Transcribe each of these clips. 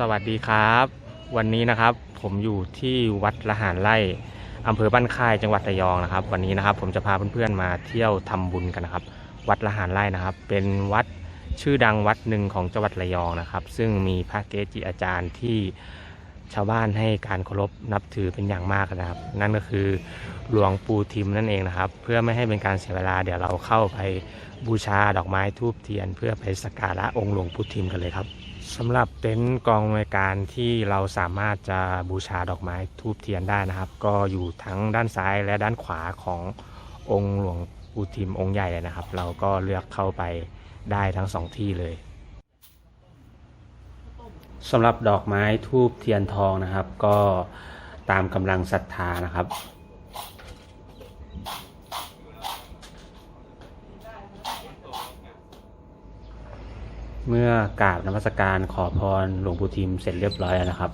สวัสดีครับ วันนี้นะครับผมอยู่ที่วัดละหารไร่อำเภอบ้านค่ายจังหวัดระยองนะครับ วันนี้นะครับผมจะพาเพื่อนๆมาเที่ยวทำบุญกันนะครับ วัดละหารไร่นะครับ เป็นวัดชื่อดังวัดหนึ่งของจังหวัดระยองนะครับ ซึ่งมีพระเกจิอาจารย์ที่ชาวบ้านให้การเคารพนับถือเป็นอย่างมากนะครับ นั่นก็คือหลวงปู่ทิมนั่นเองนะครับ เพื่อไม่ให้เป็นการเสียเวลาเดี๋ยวเราเข้าไปบูชาดอกไม้ทูบเทียน เพื่อไปสักการะองค์หลวงปู่ทิมกันเลยครับ สำหรับเต็นท์กองอำนวยการที่เราสามารถจะบูชาดอกไม้ทูบเทียนได้นะครับ ก็อยู่ทั้งด้านซ้ายและด้านขวาขององค์หลวงปู่ทิมองค์ใหญ่เลยนะครับ เราก็เลือกเข้าไปได้ทั้งสองที่เลยสำหรับดอกไม้ทูบเทียนทองนะครับ ก็ตามกำลังศรัทธานะครับ เมื่อกราบนมัสการขอพรหลวงปู่ทิมเสร็จเรียบร้อยแล้วนะครับ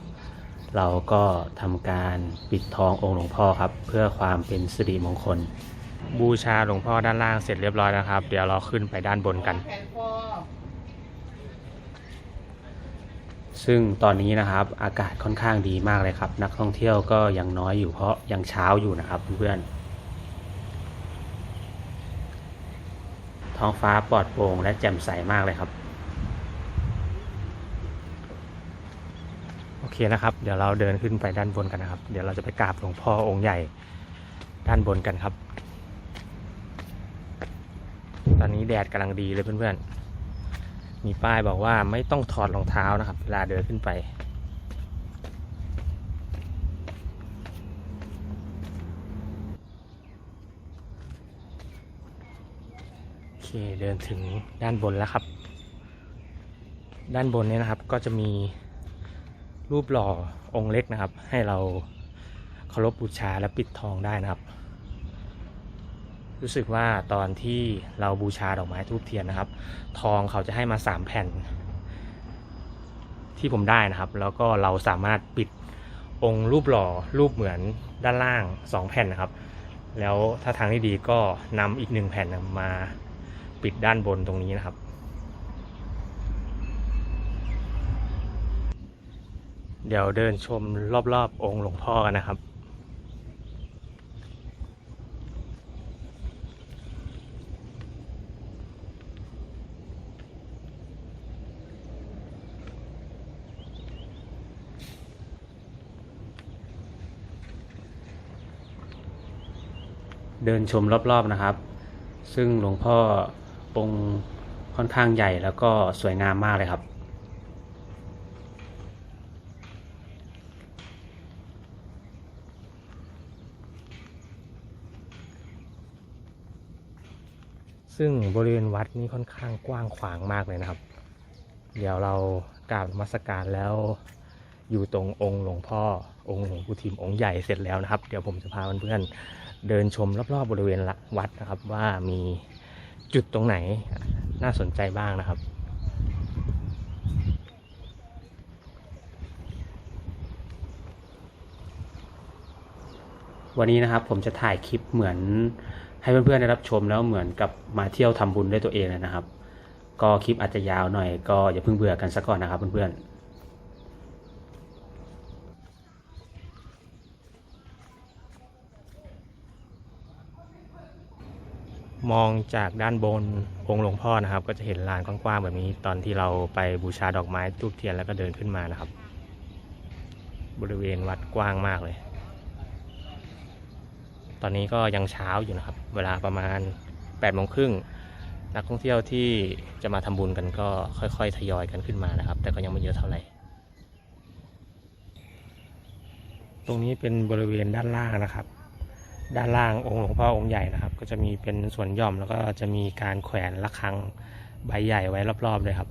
เราก็ทำการปิดทององค์หลวงพ่อครับ เพื่อความเป็นสิริมงคล บูชาหลวงพ่อด้านล่างเสร็จเรียบร้อยแล้วครับ เดี๋ยวเราขึ้นไปด้านบนกัน ซึ่งตอนนี้นะครับอากาศค่อนข้างดีมากเลยครับ นักท่องเที่ยวก็ยังน้อยอยู่เพราะยังเช้าอยู่นะครับเพื่อนๆท้องฟ้าปลอดโปร่งและแจ่มใสมากเลยครับ โอ เคนะครับ เดี๋ยวเราเดินขึ้นไปด้านบนกันนะครับ เดี๋ยวเราจะไปกราบหลวงพ่อองค์ใหญ่ด้านบนกันครับ ตอนนี้แดดกำลังดีเลยเพื่อนๆ มีป้ายบอกว่าไม่ต้องถอดรองเท้านะครับ เวลาเดินขึ้นไปโอเคเดินถึงด้านบนแล้วครับ ด้านบนเนี้นะครับก็จะมี รูปหล่อองค์เล็กนะครับ ให้เราเคารพบูชาและปิดทองได้นะครับ รู้สึกว่าตอนที่เราบูชาดอกไม้ทูบเทียนนะครับ ทองเขาจะให้มาสามแผ่น ที่ผมได้นะครับ แล้วก็เราสามารถปิดองค์รูปหล่อรูปเหมือนด้านล่างสองแผ่นนะครับ แล้วถ้าทางที่ดีก็นำอีกหนึ่งแผ่นมาปิดด้านบนตรงนี้นะครับ เดี๋ยวเดินชมรอบๆ องค์หลวงพ่อกันนะครับ เดินชมรอบๆนะครับ ซึ่งหลวงพ่อองค์ค่อนข้างใหญ่แล้วก็สวยงามมากเลยครับ ซึ่งบริเวณวัดนี่ค่อนข้างกว้างขวางมากเลยนะครับ เดี๋ยวเรากราบมัสการแล้ว อยู่ตรงองค์หลวงพ่อองค์หลวงปู่ทิมองค์ใหญ่เสร็จแล้วนะครับ เดี๋ยวผมจะพาเพื่อนๆเดินชมรอบๆบริเวณวัดนะครับ ว่ามีจุดตรงไหนน่าสนใจบ้างนะครับวันนี้นะครับผมจะถ่ายคลิปเหมือน ให้เพื่อนๆได้รับชมแล้วเหมือนกับมาเที่ยวทำบุญด้วยตัวเองเลยนะครับ ก็คลิปอาจจะยาวหน่อย ก็อย่าเพิ่งเบื่อกันสักก่อนนะครับเพื่อนๆมองจากด้านบนองค์หลวงพ่อนะครับ ก็จะเห็นลานกว้างๆแบบนี้ตอนที่เราไปบูชาดอกไม้ทูบเทียนแล้วก็เดินขึ้นมานะครับ บริเวณวัดกว้างมากเลย ตอนนี้ก็ยังเช้าอยู่นะครับ เวลาประมาณ8ปดโมงครึ่งนักท่องเที่ยวที่จะมาทำบุญกันก็ค่อยๆ ทยอยกันขึ้นมานะครับ แต่ก็ยังไม่เยอะเท่าไหร่ ตรงนี้เป็นบริเวณด้านล่างนะครับ ด้านล่างองค์หลวงพ่อองค์ใหญ่นะครับ ก็จะมีเป็นส่วนหย่อมแล้วก็จะมีการแขวนระฆังใบใหญ่ไว้รอบๆเลยครับ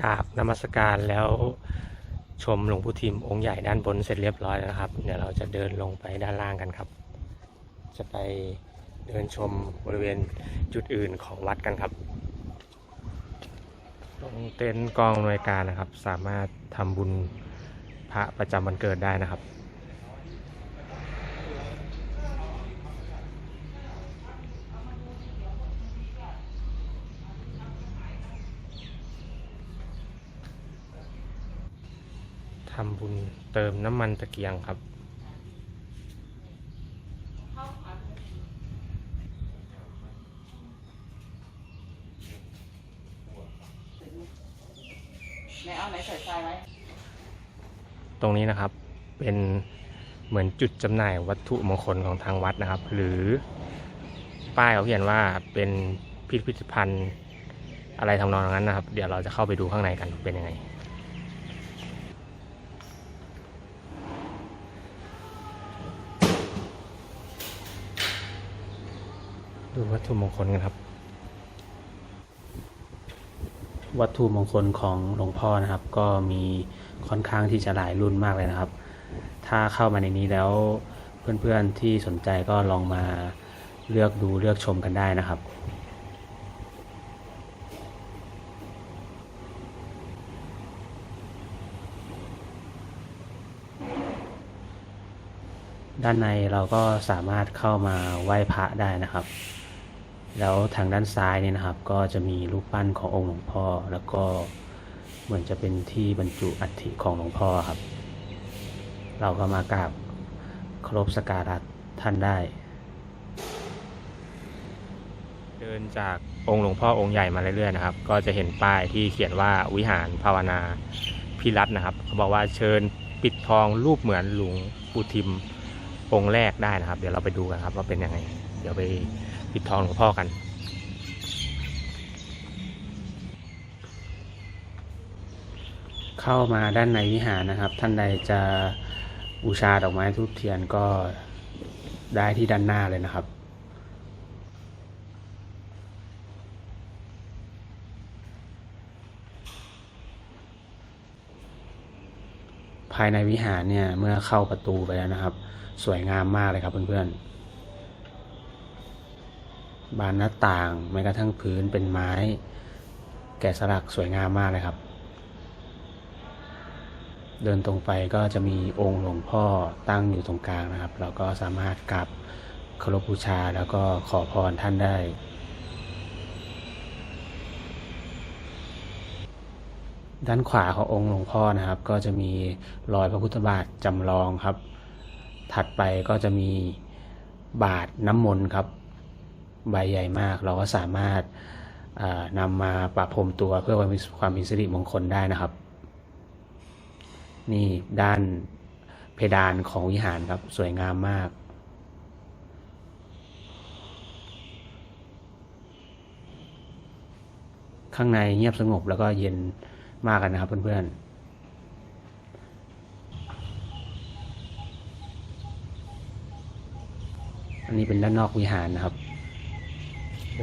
กราบนมัสการแล้ว ชมหลวงปู่ทิมองค์ใหญ่ด้านบนเสร็จเรียบร้อยแล้วนะครับ เดี๋ยวเราจะเดินลงไปด้านล่างกันครับ จะไปเดินชมบริเวณจุดอื่นของวัดกันครับ ตรงเต็นท์กองหน่วยการนะครับ สามารถทำบุญพระประจำวันเกิดได้นะครับ ทำบุญเติมน้ำมันตะเกียงครับ ไหนเอาไหนใส่ทรายไว้ตรงนี้นะครับเป็นเหมือนจุดจำหน่ายวัตถุมงคลของทางวัดนะครับ หรือป้ายเขาเขียนว่าเป็นพิพิธภัณฑ์อะไรทำนองนั้นนะครับ เดี๋ยวเราจะเข้าไปดูข้างในกันเป็นยังไง ดูวัตถุมงคลกันครับ วัตถุมงคลของหลวงพ่อนะครับ ก็มีค่อนข้างที่จะหลายรุ่นมากเลยนะครับ ถ้าเข้ามาในนี้แล้วเพื่อนๆที่สนใจก็ลองมาเลือกดูเลือกชมกันได้นะครับด้านในเราก็สามารถเข้ามาไหว้พระได้นะครับ แล้วทางด้านซ้ายเนี่ยนะครับ ก็จะมีรูปปั้นขององค์หลวงพ่อ แล้วก็เหมือนจะเป็นที่บรรจุอัฐิของหลวงพ่อครับ เราก็มากราบเคารพสการะท่านได้ เดินจากองค์หลวงพ่อองค์ใหญ่มาเรื่อยๆนะครับ ก็จะเห็นป้ายที่เขียนว่าวิหารภาวนาพิรัตน์นะครับเขาบอกว่าเชิญปิดทองรูปเหมือนหลวงปู่ทิมองค์แรกได้นะครับ เดี๋ยวเราไปดูกันครับว่าเป็นยังไง เดี๋ยวไป ปิดทองหลวงพ่อกัน เข้ามาด้านในวิหารนะครับ ท่านใดจะบูชาดอกไม้ทูบเทียนก็ได้ที่ด้านหน้าเลยนะครับภายในวิหารเนี่ยเมื่อเข้าประตูไปแล้วนะครับ สวยงามมากเลยครับเพื่อนๆ บานหน้าต่างแม้กระทั่งพื้นเป็นไม้ แกะสลักสวยงามมากเลยครับ เดินตรงไปก็จะมีองค์หลวงพ่อตั้งอยู่ตรงกลางนะครับ เราก็สามารถกราบเคารพบูชาแล้วก็ขอพรท่านได้ด้านขวาขององค์หลวงพ่อนะครับ ก็จะมีรอยพระพุทธบาทจำลองครับ ถัดไปก็จะมีบาทน้ำมนต์ครับ ใบใหญ่มาก เราก็สามารถนำมาประพรมตัวเพื่อความความเป็นสิริมงคลได้นะครับ นี่ด้านเพดานของวิหารครับสวยงามมาก ข้างในเงียบสงบแล้วก็เย็นมากกันนะครับเพื่อนๆอันนี้เป็นด้านนอกวิหารนะครับ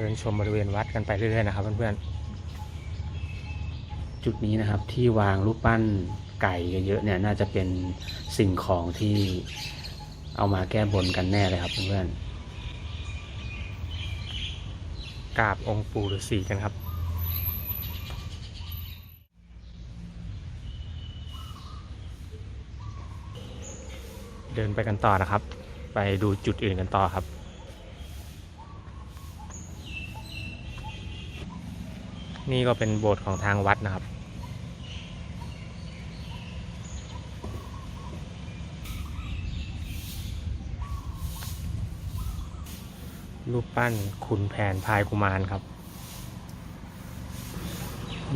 ดินชมบริเวณวัดกันไปเรื่อยๆนะครับเพื่อนๆ จุดนี้นะครับที่วางรูปปั้นไก่เยอะๆเนี่ยน่าจะเป็นสิ่งของที่เอามาแก้บนกันแน่เลยครับเพื่อนๆกราบองค์ปู่ฤาษีกันครับเดินไปกันต่อนะครับ ไปดูจุดอื่นกันต่อครับ นี่ก็เป็นโบสถ์ของทางวัดนะครับ รูปปั้นขุนแผนพายกุมารครับ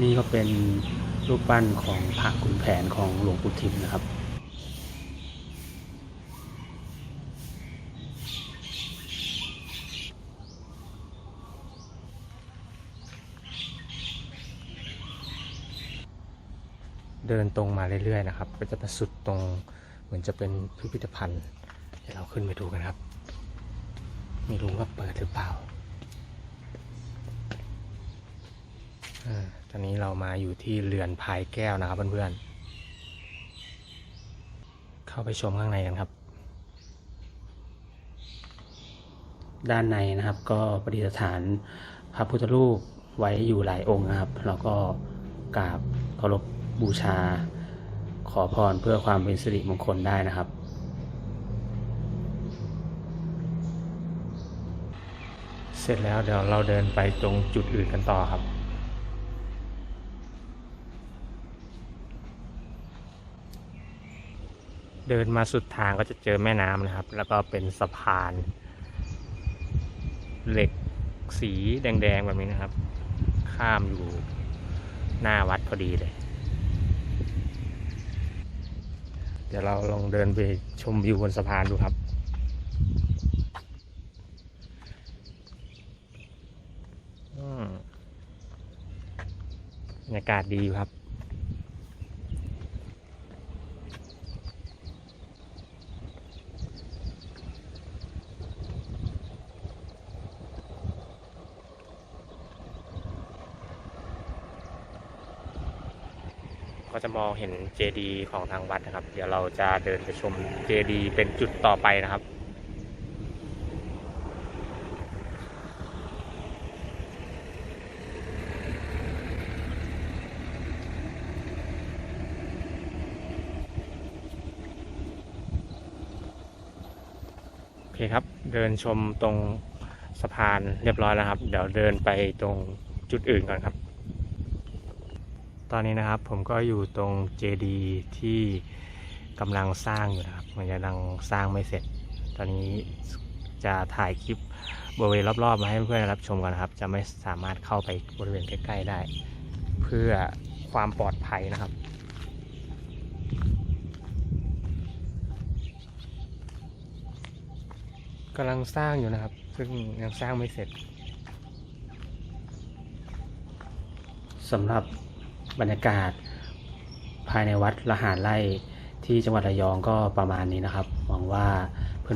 นี่ก็เป็นรูปปั้นของพระขุนแผนของหลวงปู่ทิมนะครับ ดินตรงมาเรื่อยๆนะครับ ก็จะมาสุดตรงเหมือนจะเป็นพิพิธภัณฑ์ เดี๋ยวเราขึ้นไปดูกันครับ ไม่รู้ว่าเปิดหรือเปล่าอาตอนนี้เรามาอยู่ที่เรือนพายแก้วนะครับเพื่อนๆ เข้าไปชมข้างในกันครับ ด้านในนะครับก็ประดิษฐานพระพุทธรูปไว้อยู่หลายองค์นะครับ แล้วก็กราบเคารพ บูชา ขอพรเพื่อความเป็นสิริมงคลได้นะครับ เสร็จแล้วเดี๋ยวเราเดินไปตรงจุดอื่นกันต่อครับเดินมาสุดทางก็จะเจอแม่น้ำนะครับ แล้วก็เป็นสะพาน เหล็กสีแดงๆแบบนี้นะครับ ข้ามอยู่หน้าวัดพอดีเลย เดี๋ยวเราลองเดินไปชมวิวบนสะพานดูครับอืมบรรยากาศดีครับ ก็จะมองเห็นเจดีของทางวัดนะครับ เดี๋ยวเราจะเดินไปชมเจดีเป็นจุดต่อไปนะครับโอเคครับ เดินชมตรงสะพานเรียบร้อยแล้วครับ เดี๋ยวเดินไปตรงจุดอื่นก่อนครับ ตอนนี้นะครับผมก็อยู่ตรงเจดีที่กำลังสร้างอยู่นะครับ มันกำลังสร้างไม่เสร็จ ตอนนี้จะถ่ายคลิปบริเวณรอบๆ มาให้เพื่อนๆรับชมกันนะครับ จะไม่สามารถเข้าไปบริเวณใกล้ๆได้ เพื่อความปลอดภัยนะครับกำลังสร้างอยู่นะครับ ซึ่งยังสร้างไม่เสร็จสำหรับ บรรยากาศภายในวัดละหารไร่ที่จังหวัดระยองก็ประมาณนี้นะครับ หวังว่า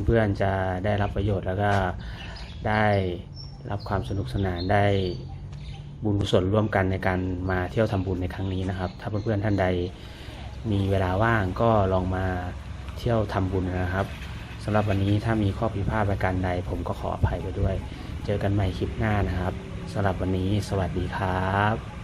เพื่อนๆจะได้รับประโยชน์แล้วก็ได้รับความสนุกสนานได้บุญกุศลร่วมกันในการมาเที่ยวทำบุญในครั้งนี้นะครับ ถ้าเพื่อนๆท่านใดมีเวลาว่างก็ลองมาเที่ยวทำบุญนะครับสำหรับวันนี้ถ้ามีข้อผิดพลาดประการใด ผมก็ขออภัยไปด้วย เจอกันใหม่คลิปหน้านะครับสำหรับวันนี้สวัสดีครับ